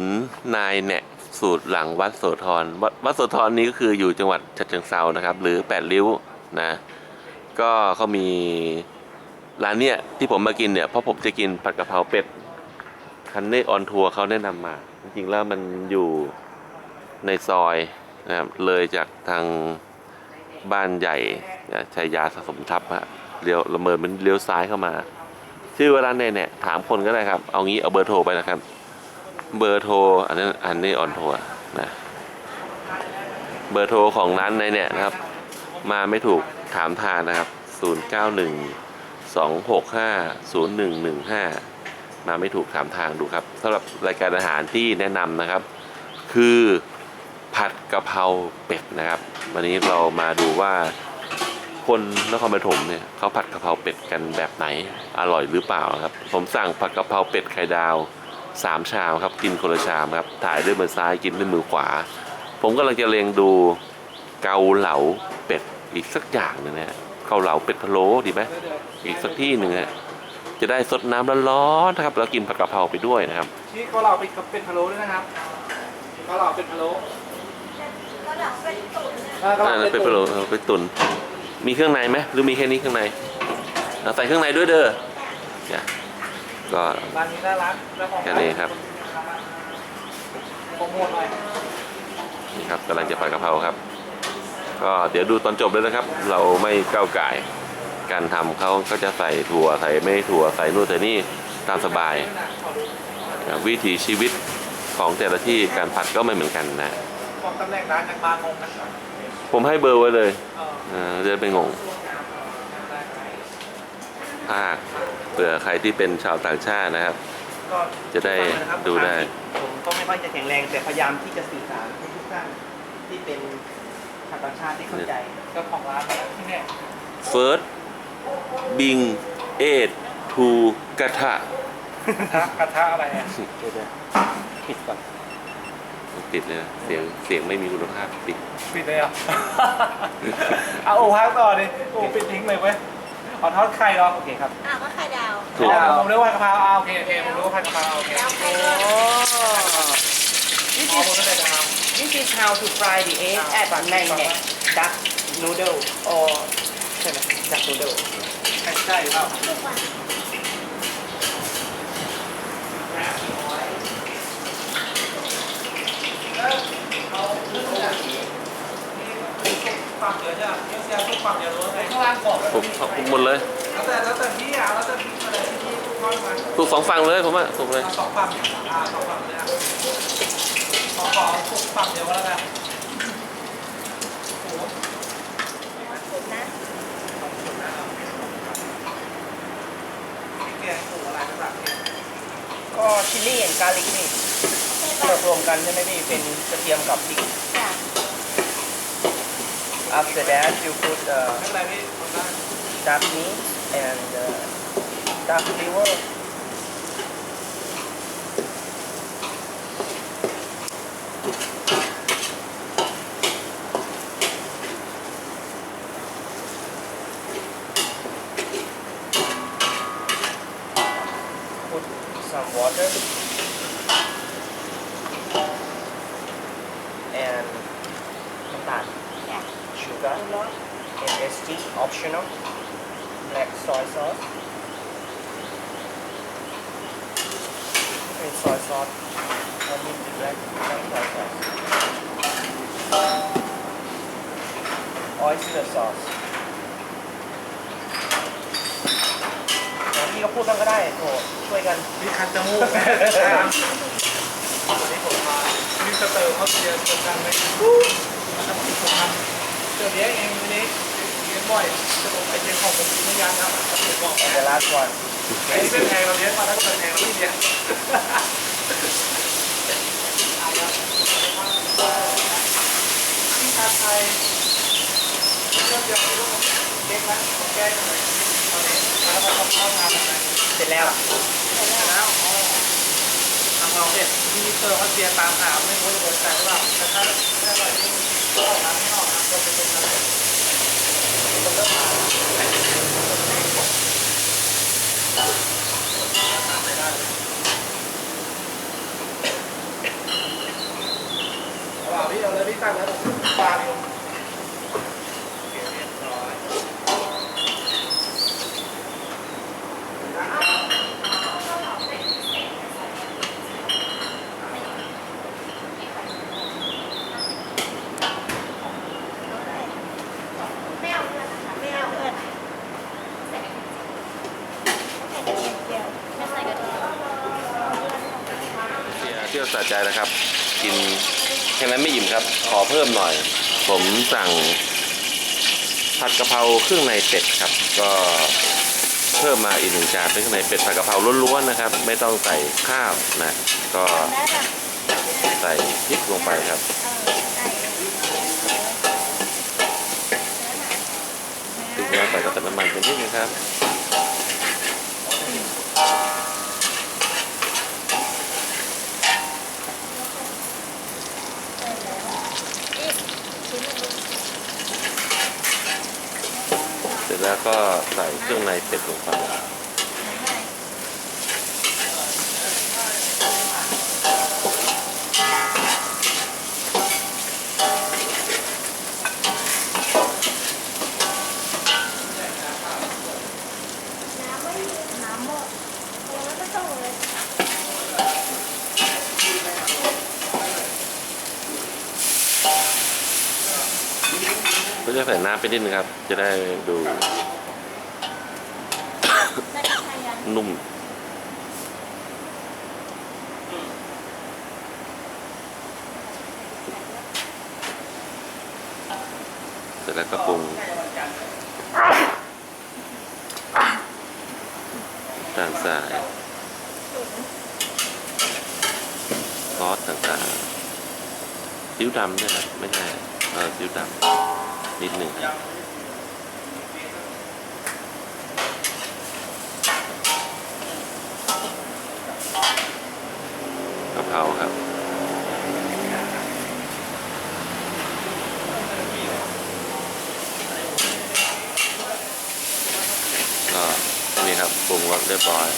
นนายแหนะสูตรหลังวัดโสธรวัดวัดโสธรนี้ก็คืออยู่จังหวัดฉะเชิงเซานะครับ หรือแปดริ้วนะก็เขามีร้านเนี้ยที่ผมมากินเนี่ยเพราะผมจะกินผัดกะเพราเป็ดคันเน่ออนทัวร์เขาแนะนำมา จริงๆแล้วมันอยู่ในซอยนะครับเลยจากทางบ้านใหญ่ชัยยาสะสมทัพฮะเลี้ยวละเมินมันเลี้ยวซ้ายเข้ามา ชื่อร้านเนี่ยเนี่ยถามคนก็ได้ครับ เอางี้เอาเบอร์โทรไปนะครับ เบอร์โทรอันนั้อันนี้ออนทัวร์นะเบอร์โทรของร้านในเนี่ยนะครับ มาไม่ถูกถามทางนะครับ 091 265 0115 มาไม่ถูกถามทางดูครับสำหรับรายการอาหารที่แนะนำนะครับ คือผัดกะเพราเป็ดนะครับ วันนี้เรามาดูว่าคนนครปฐมเนี่ยเขาผัดกะเพราเป็ดกันแบบไหนอร่อยหรือเปล่าครับ ผมสั่งผัดกะเพราเป็ดไข่ดาว สามชามครับกินคนละชามครับถ่ายด้วยมือซ้ายกินด้วยมือขวา ผมกำลังจะเรียงดูเกาเหลาเป็ดอีกสักอย่างหนึงนะฮะเกาเหลาเป็ดพะโล้ดีไหมอีกสักที่หนึ่งฮะจะได้สดน้ำร้อนๆนะครับแล้วกินผัดกะเพราไปด้วยนะครับนี่เกาเหลาเป็นเป็นพะโล้ด้วยนะครับเกาเหลาเป็นพะโล้ก็หลังเป็นตุ๋นนะเออเกาเหอ่าลาแล้วเป็เป็นนพะตุ๋โล้นเอาไปตุนมีเครื่องในไหมหรือมีแค่นี้เครื่องในเอาใส่เครื่องในด้วยเด้อเนี่ย ก็แค่นี้ครับนี่ครับกำลังจะผัดกะเพราครับ ก็เดี๋ยวดูตอนจบเลยนะครับ เราไม่ก้าวไก่การทำเขาก็จะใส่ถั่วใส่ไม่ถั่วใส่นู่นใส่นี่ตามสบาย วิถีชีวิตของแต่ละที่การผัดก็ไม่เหมือนกันนะบอกำแหน่งร้านยังงงนะผมให้เบอร์ไว้เลยเออเออจะไปงงภาค ผื่อใครที่เป็นชาวต่างชาตินะครับ ก็จะได้ดูได้ ผมก็ไม่ค่อยจะแข็งแรงแต่พยายามที่จะสื่อสารให้ทุกท่านที่เป็นชาวต่างชาติที่เข้าใจเจ้าของร้านมาแล้วที่เนี่ย First Bing Eight to กระทะกระทะอะไรอะเดี๋ยวๆปิดก่อนติดเลยนะเสียงเสียงไม่มีคุณภาพติด ปิดเลยเหรอะ เอาโอ้พักต่อดิโอ้ปิดทิ้งเลยเว้ย ขอทอดไข่เหรอโอเคครับอะก็ไข่ดาวถูก อ๋อผมเรียกว่าผัดกะเพราอ่าโอเคโอเคผมรู้ว่าผัดกะเพราโอเคแล้วไข่โอ้ดาว This is This is how to fry the egg at a magnet duck noodle or ใช่ไหม duck noodle ใช่หรือเปล่าทุกวัน ฝั่งเดียวใช่ไหมเสียทุกฝั่งเดียวเลยข้างล่างกรอบผมผมหมดเลย แล้วแต่แล้วแต่พี่อะแล้วแต่พี่อะไรที่พี่ทอดมาถูกสองฝั่งเลยผมอะถูกเลย สองฝั่งอ่าสองฝั่งเลยอะขอขอทุกฝั่งเดียวก็แล้วกันสุดนะแกงปูอะไรต่างๆ ก็ชิลลี่กับกาลิกนี่ใช่เติป่ะมรวมกันใช่ไหมพี่เป็นกระเทียมกับพริก จ้ะ after that you put uh, ไม่เป็นไรพี่คนละ duck meat and uh, duck liver put some water and น้ำตาล sugar MSG optional black soy sauce and soy sauce only black black soy sauce oyster sauce แล้วพี่ก็พูดบ้างก็ได้โถช่วยกันมีคันจมูกนะครับวันนี้ผมมามิสเตอร์เขาเชียร์กันเลยนะครับผมทำเจอเลี้ยงเองวันนี้ เลี้ยงบ่อยจะผมไปเลี้ยงของผมไม่ยันครับผมบอก and the last one ไอ้ที่เป็นแพงเราเลี้ยงมาถ้าเกิดแพงเราไม่เลี้ยงที่ชาไทยเรื่องเดียวเรื่องเล็กนะแก้กันเลยตอนนี้แล้วเราเข้าทานอะไรเสร็จแล้วแล้วอ๋อทางเราเด็ดที่มิสเตอร์เขาเชียร์ตามหาไม่รู้จะโดนแต่หรือเปล่าแต่ถ้าถ้าเราที่ก็ออกน้ำไม่ออกน้ำก็จะเป็นอะไร พี่เอาเลยพี่ตั้งแล้วปลาดิ สั่งผัดกะเพราเครื่องในเป็ดครับ ก็เพิ่มมาอีกหนึ่งจานเป็นเครื่องในเป็ดผัดกะเพราล้วนๆนะครับ ไม่ต้องใส่ข้าวนะ ก็ใส่พริกลงไปครับเออได้ถึงแล้วใส่กระเทียมน้ำมันไปนนิดนึงครับ อีกชิ้นหนึ่ง เสร็จ แล้วก็ใส่เครื่องในเป็ดลงไป น้ำอะไรน้ำไม่มีน้ำหมดยังไม่ต้องเลย ก็จะ ใส่น้ำไปนิดนึงครับ จะได้ดูได้กระชายยันนุ่มเสร็จแล้วก็ปรุงต่างสายซอสต่างๆซีอิ๊วดำด้วยครับ ไม่ใช่ เออซีอิ๊วดำ นิดหนึ่งกะเพราครับก็นี่ครับปรุงรสเรียบร้อย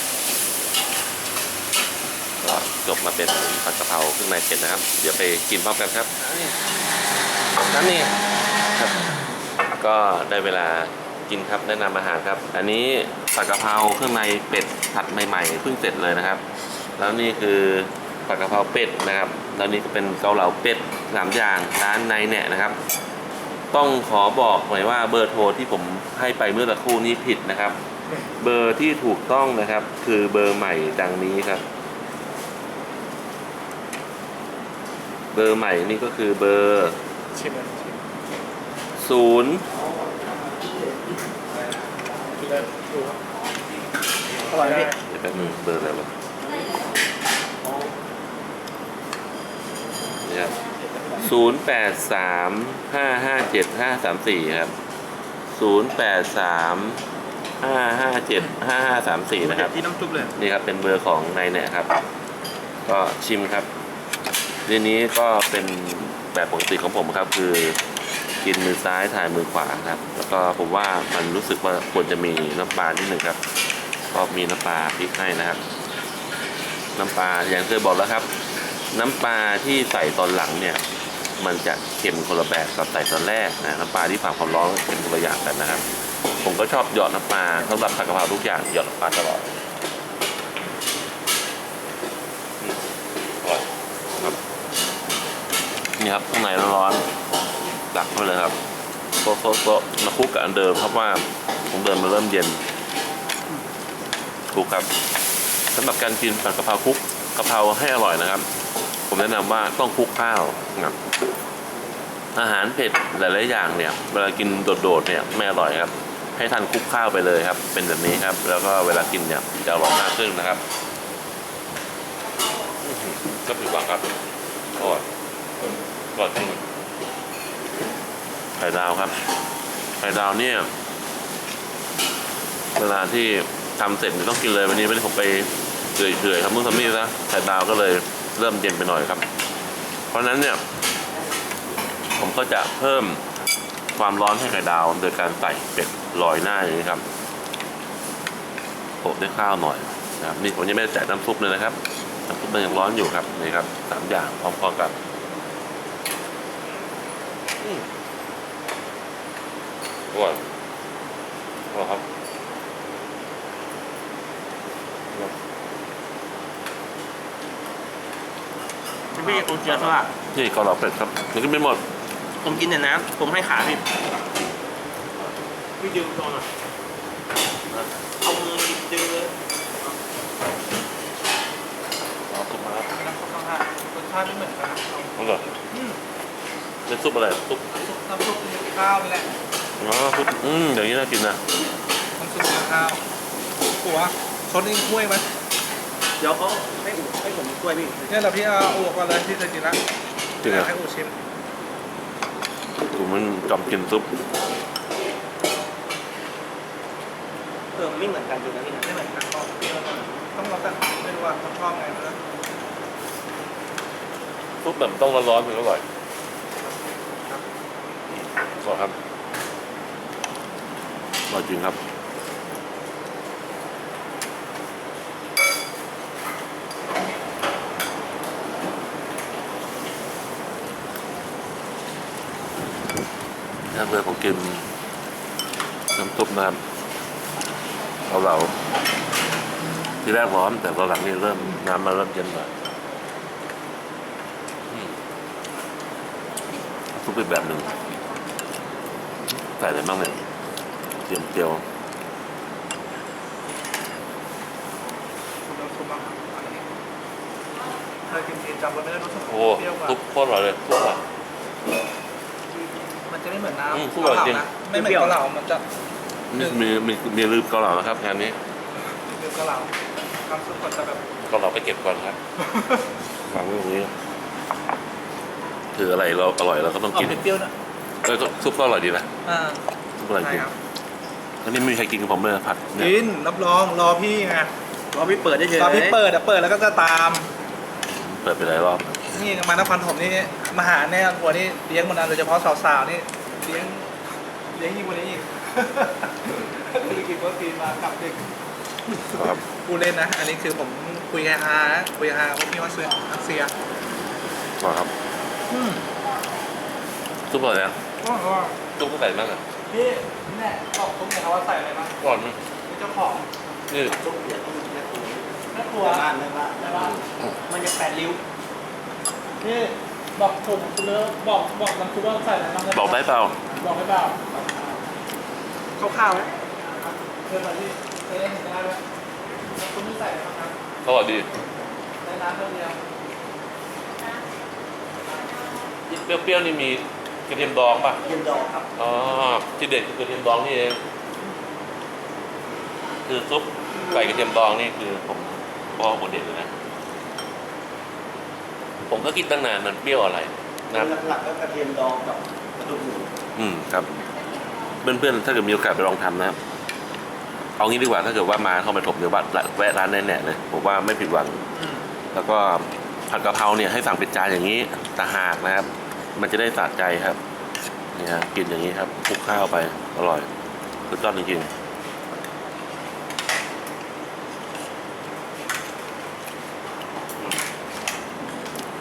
ก็จบมาเป็นผัดกะเพราเครื่องในเป็ดนะครับ เดี๋ยวไปกินพร้อมกันครับ นั่นนี่ครับ ก็ได้เวลากินครับแนะนำอาหารครับ อันนี้ผัดกะเพราเครื่องในเป็ดผัดใหม่ๆเพิ่งเสร็จเลยนะครับ แล้วนี่คือผัดกะเพราเป็ดนะครับ แล้วนี่ก็เป็นเกาเหลาเป็ดสามอย่างร้านในเนี่นะครับ ต้องขอบอกหน่อยว่าเบอร์โทรที่ผมให้ไปเมื่อสักครู่นี้ผิดนะครับ เบอร์ที่ถูกต้องนะครับ คือเบอร์ใหม่ดังนี้ครับ เบอร์ใหม่นี่ก็คือเบอร์ชิมเลยชิม ศูนย์ดูเลยดูครับอร่อยไหมเดี๋ยวแป๊บนึงเบอร์อะไรวะนี่ครับศูนย์แปดสามห้าห้าเจ็ดห้าสามสี่ครับศูนย์แปดสามห้าห้าเจ็ดห้าห้าสามสี่นะครับ ที่น้ำซุปเลย นี่ครับเป็นเบอร์ของนายเนี่ยครับ ก็ชิมครับทีนี้ก็เป็นแบบปกติของผมครับคือ กินมือซ้ายถ่ายมือขวาครับ แล้วก็ผมว่ามันรู้สึกว่าควรจะมีน้ำปลานิดหนึ่งครับ ก็มีน้ำปลาพริกให้นะครับ น้ำปลาอย่างเคยบอกแล้วครับ น้ำปลาที่ใส่ตอนหลังเนี่ย มันจะเค็มคนละแบบกับใส่ตอนแรกนะน้ำปลาที่ผ่านความร้อนเป็นคนละอย่างกันนะครับ ผมก็ชอบหยอดน้ำปลาสำหรับผัดกะเพราทุกอย่างหยอดน้ำปลาตลอดนี่ครับข้างในร้อนๆ ตักเข้าไปเลยครับโต๊ะโต๊ะโต๊ะมาคลุกกับอันเดิมเพราะว่าของเดิมมันเริ่มเย็นคลุกครับสำหรับการกินผัดกะเพราคลุกกะเพราให้อร่อยนะครับ ผมแนะนำว่าต้องคลุกข้าวนะครับอาหารเผ็ดหลายๆอย่างเนี่ยเวลากินโดดๆเนี่ยไม่อร่อยครับให้ทานคลุกข้าวไปเลยครับ เป็นแบบนี้ครับ แล้วก็เวลากินเนี่ยจะอร่อยมากขึ้นนะครับก็ผิดหวังครับอร่อยอร่อยจริง ไข่ดาวครับ ไข่ดาวเนี่ย เวลาที่ทำเสร็จต้องกินเลยวันนี้ไม่ได้ผมไปเฉยๆทำนู่นทำนี่ซะไข่ดาวก็เลยเริ่มเย็นไปหน่อยครับ เพราะฉะนั้นเนี่ย ผมก็จะเพิ่มความร้อนให้ไข่ดาวโดยการใส่เป็ดลอยหน้าอย่างนี้ครับโปะด้วยข้าวหน่อยนะครับนี่ผมยังไม่ได้แตะน้ำซุปเลยนะครับน้ำซุปมันยังร้อนอยู่ครับนี่ครับสามอย่างพร้อมๆกัน อร่อยอร่อยครับพี่โอเจียสว่านี่เกาเหลาเป็ดครับยังกินไม่หมด ผมกินแต่น้ำผมให้ขาพี่พี่ดึงตรงอะเอามือหยิบดึงเลยเอาซุปมาครับน้ำซุปข้างๆรสชาติไม่เหมือนกันนะเราอร่อยเป็นซุปอะไรซุปซุปน้ำซุปข้าวนี่แหละ อ๋อซุปอืมอย่างนี้น่ากินนะน้ำซุปข้าวหัวซดนี่ถ้วยไหมเดี๋ยวเขาให้อุให้ผมช่วยพี่เนี่ยเราพี่เอาอูก่อนเลยที่เคยกินละจริงเหรอให้อูชิมกูมันจำกินซุปเออไม่เหมือนกันจริงนะพี่นะไม่เหมือนกันก็ต้องรอแต่ไม่รู้ว่าต้องชอบไงนะซุปแบบต้องร้อนๆถึงอร่อยอร่อยครับอ ร่อยจริงครับถ้าเพื่อผมกินน้ำซุปน้ำเอาเหลาที่แรกร้อนแต่ตอนหลังนี่เริ่มน้ำมาเริ่มเย็นหน่อยอืมซุปเป็นแบบหนึ่งใส่อะไรบ้างเนี่ย เจียมเจียวคุณน้ำซุปมาอันนี้เคยกินทีจำไม่ได้รู้สึกโอ้เปรี้ยวกว่าซุปโคตรอร่อยเลยซุปอร่อย มันจะไม่เหมือนอืมน้ำพูดอร่อยจริงนะไม่เหมือนเกาเหลามันจะมีมีมีมีลืมเกาเหลานะครับงานนี้เดือเกาเหลาน้ำซุปก็จะแบบเกาเหลาไปเก็บก่อนครับฟังไว้ตรงนี้คืออะไรเราอร่อยเราก็ต้องออกกินเปรี้ยวๆนะเออซุปก็อร่อยดีนะอ่า ซุปอร่อยจใช่ริงครับ อันนี้ไม่มีใครกินกับผมเลยผัดเนี่ยกินรับรองรอพี่ไงรอพี่เปิดได้เฉยรอพี่เปิดอะเปิดแล้วก็จะตาม เปิดไปหลายรอบนี่มานครผมนี่มาหาแน่หัวนี่เลี้ยงมานานโดยเฉพาะสาวๆนี่เลี้ยงเลี้ยงยิ่งกว่านี้อีกคือกินวัคซีนมากับเด็กครับกูเล่นนะ อันนี้คือผมคุยกับอานะคุยกับอาว่าพี่ว่าเซียรัสเซียต่อครับอืมซุปอร่อยนะก็ก็ซุปก็ใส่มากอะ พี่แน่บอกผมเนี่ยเขาว่าใส่อะไรบ้างก่อนมั้ยนี่เจ้าของนี่ซุปเดี๋ยวต้องแม่ครัวแม่ครัวบ้านแม่บ้านแม่บ้านมันจะแปดริ้วนี่บอกผมคุณเลบอกบอกน้ำซุปว่าใส่อะไรบ้างบอกได้เปล่า บอกไม่เปล่าข้าวๆไหมเพื่อนมาที่เคยเล่นเห็นได้ไหมน้ำซุปนี่ใส่อะไรบ้างครับอร่อยดีในน้ำเท่าเดียวเปรี้ยวๆนี่มี กระเทียมดองป่ะเย็นดอกครับอ๋อที่เด็ดคือกระเทียมดองนี่เองคือซุปใส่กระเทียมดองนี่คือผมบอกหมดเด็ดเลยนะผมก็คิดตั้งนานมันเปรี้ยวอะไรนะหลักๆก็กระเทียมดองกับกระดูกหมูอืมครับ เพื่อนๆ ถ้าเกิดมีโอกาสไปลองทำนะครับเอางี้ดีกว่าถ้าเกิดว่ามาเข้ามาถมเดี๋ยววัดแวะร้านแน่ๆเลยผมว่าไม่ผิดหวัง แล้วก็ผัดกะเพราเนี่ยให้สั่งเป็นจานอย่างนี้ตาหากนะครับ มันจะได้สะใจครับนี่ฮะกินอย่างนี้ครับคลุกข้าวไปอร่อยสุดยอดจริง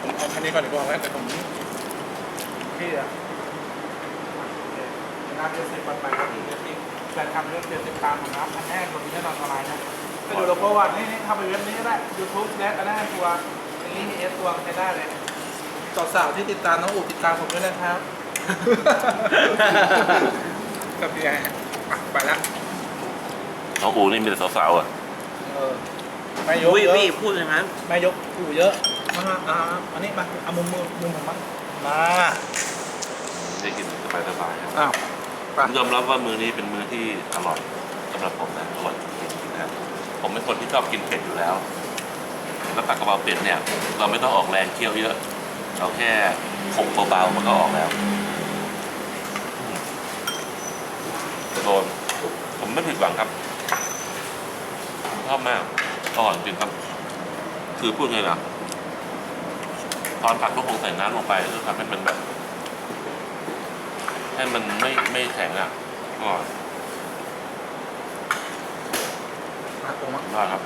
ผมเอาคันนี้ก่อนดีกว่าแล้วแต่ผมพี่อะน้ำเจ็ดสิบปันไปครับพี่เจ็ดสิบแต่ทำเรื่องเจ็ดสิบตามของน้ำพันแห้งบนนี้แน่นอนออนไลน์นะไปดูโลโก้ว่านี่นี่ทำไปเว็บนี้ก็ได้ยูทูบแลกอันนั้นตัวอย่างนี้มีเอสตัวใช้ได้เลย สาวๆที่ติดตามน้องอู๋ติดตามผมด้วยนะครับ กับพี่ไอ้อะไปละๆน้องอูนี่มีแต่สาวๆอะ เออไม่ยกอุ้ยเยอะพี่พูดอย่างนั้นไม่ยกอู๋เยอะมาอ่าอันนี้มาเอามุมมือมุมผมบ้างมาได้กินสบายๆครับอ้าวผมยอมรับว่ามือนี้เป็นมือที่อร่อยสำหรับผมนะอร่อยจริงๆนะครับผมเป็นคนที่ชอบกินเผ็ดอยู่แล้วแล้วผัดกะเพราเป็ดเนี่ย เราไม่ต้องออกแรงเคี่ยวเยอะ เราแค่คงเบาๆมันก็ออกแล้วโดนผมไม่ผิดหวังครับผมชอบมากอร่อยจริงครับ คือพูดไงล่ะ ตอนผัดก็คงใส่น้ำลงไปเพื่อทำให้มันแบบ ให้มันไม่ไม่แข็งอะอร่อยมาตรงมั้งมากครับ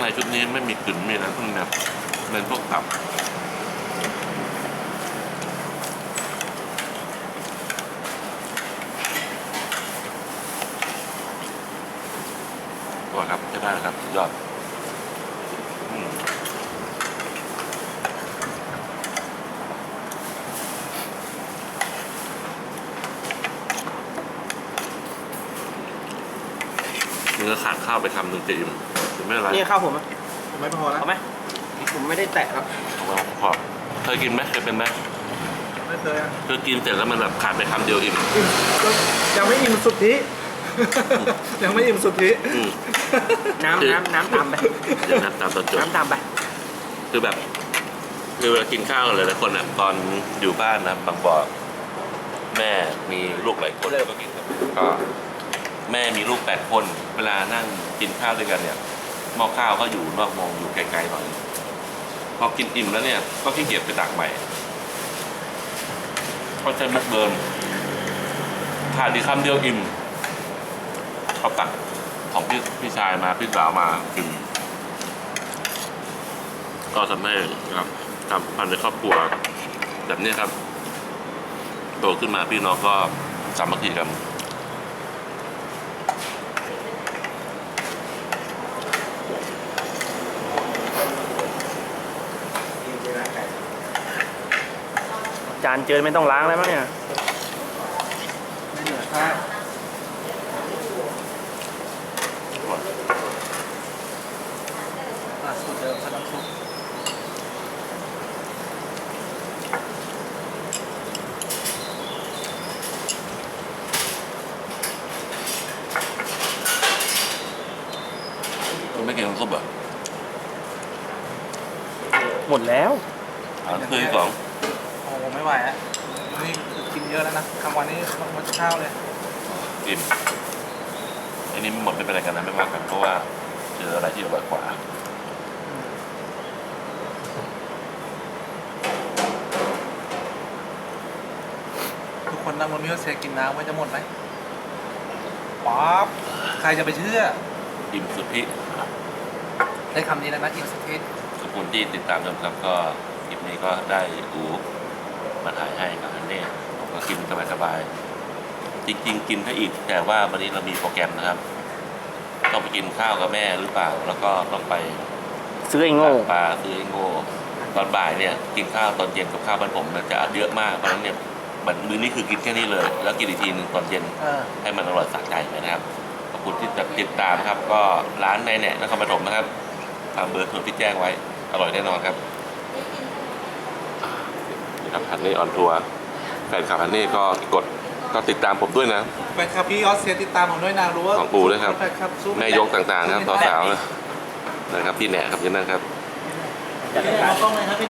ในชุดนี้ไม่มีกลิ่นไม่มีอะไรพวกนี้เป็นพวกตับก็ครับจะได้ครับยอดเนื้อขาดข้าวไปคำหนึ่งจะอิ่ม ไม่เป็นไรนี่ข้าวผมอะไม่พอแล้วเอาไหมผมไม่ได้แตะครับเอาไว้พอเคยกินไหมเคยเป็นไหมไม่เคยอะคือกินเสร็จแล้วมันแบบขาดไปคำเดียวอิ่ม อิ่มก็ยังไม่อิ่มสุดที่ ยังไม่อิ่มสุดที่อืม น้ำน้ำน้ำตามไปเดี๋ยวนะตามตอนจบน้ำตามไป คือแบบคือเวลากินข้าวกันหลายๆคนอะตอนอยู่บ้านนะบางบ่อแม่มีลูกหลายคนก็กินครับก็แม่มีลูกแปดคน เวลานั่งกินข้าวด้วยกันเนี่ยห ม้อข้าวก็อยู่นอกมองอยู่ไกลๆหน่อยพอกินอิ่มแล้วเนี่ย ก็ขี้เกียจไปตักใหม่ก็ใช้มุกเดิมขาดอีกคำเดียวอิ่มเขาตักของพี่พี่ชายมาพี่สาวมากิน ก็ทำให้ครับความในครอบครัว แบบนี้ครับ โตขึ้นมาพี่น้องก็สามัคคีกัน จานเจินไม่ต้องล้างแล้วมั้งเนี่ยไม่เหลือข้าวอะสูตรเดิมครับน้ำซุปคุณไม่กินน้ำซุปเหรอหมดแล้ว อ่าคือที่สอง โอ้โหไม่ไหวอะนี่คือกิน เยอะแล้วนะกลางวันนี้มันจะข้าวเลยกินอันนี้หมดไม่เป็นไรกันนะไม่ว่ากันเพราะว่าเจออะไรที่อร่อยกว่าทุกคนนั่งบนมิวเซียกินน้ำไว้จะหมดไหมป๊อปใครจะไปเชื่อ อิ่มสุดที่ได้คำนี้แล้วนะอิ่มสกิทขอบคุณที่ติดตามชมครับก็คลิปนี้ก็ได้อูมาถ่ายให้กับอันนี้ผม ก็กินสบายๆจริง ๆ กินได้อีก แต่ว่าวันนี้เรามีโปรแกรมนะครับ ต้องไปกินข้าวกับแม่หรือเปล่า แล้วก็ต้องไปซื้อไอ้โง่ ปลาซื้อไอ้โง่ตอนบ่ายเนี่ย กินข้าวตอนเย็นกับข้าวบ้านผมมันจะเยอะมากเพราะฉะนั้นเนี่ยมันมื้อนี้คือกินแค่นี้เลย แล้วกินอีกทีหนึงตอนเย็น เออให้มันอร่อยสะใจนะครับ ขอบคุณที่ติดตามนะครับ ก็ร้านในเนี่ยนครปฐมนะครับตามเบอร์โทรที่แจ้งไว้ อร่อยแน่นอนครับนี่ครับฮันนี่ออนทัวร์ แฟนคลับฮันนี่ก็กดก็ติดตามผมด้วยนะ แฟนคลับพี่ออสเซียติดตามผมด้วยนะรู้ว่าของปู่ด้วยครับ แฟนคลับสู้แม่ยกต่างๆนะครับสาวๆนะครับพี่แหนครับอยันนั่นครับมองกล้องเลยครับ